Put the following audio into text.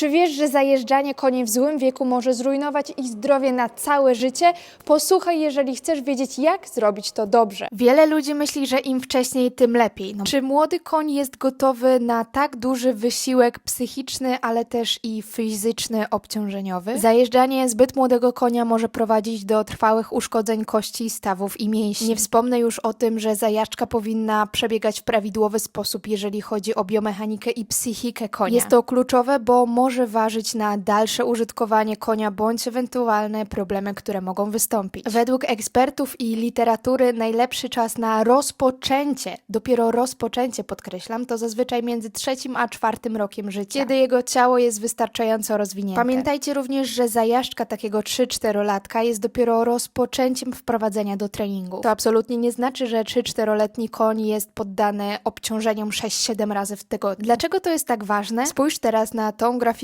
Czy wiesz, że zajeżdżanie koni w złym wieku może zrujnować ich zdrowie na całe życie? Posłuchaj, jeżeli chcesz wiedzieć, jak zrobić to dobrze. Wiele ludzi myśli, że im wcześniej, tym lepiej. No, czy młody koń jest gotowy na tak duży wysiłek psychiczny, ale też i fizyczny, obciążeniowy? Zajeżdżanie zbyt młodego konia może prowadzić do trwałych uszkodzeń kości, stawów i mięśni. Nie wspomnę już o tym, że zajażdżka powinna przebiegać w prawidłowy sposób, jeżeli chodzi o biomechanikę i psychikę konia. Jest to kluczowe, bo może ważyć na dalsze użytkowanie konia bądź ewentualne problemy, które mogą wystąpić. Według ekspertów i literatury najlepszy czas na rozpoczęcie, dopiero rozpoczęcie podkreślam, to zazwyczaj między trzecim a czwartym rokiem życia, kiedy jego ciało jest wystarczająco rozwinięte. Pamiętajcie również, że zajażdżka takiego 3-4-latka jest dopiero rozpoczęciem wprowadzenia do treningu. To absolutnie nie znaczy, że 3-4-letni koń jest poddany obciążeniom 6-7 razy w tygodniu. Dlaczego to jest tak ważne? Spójrz teraz na tą grafikę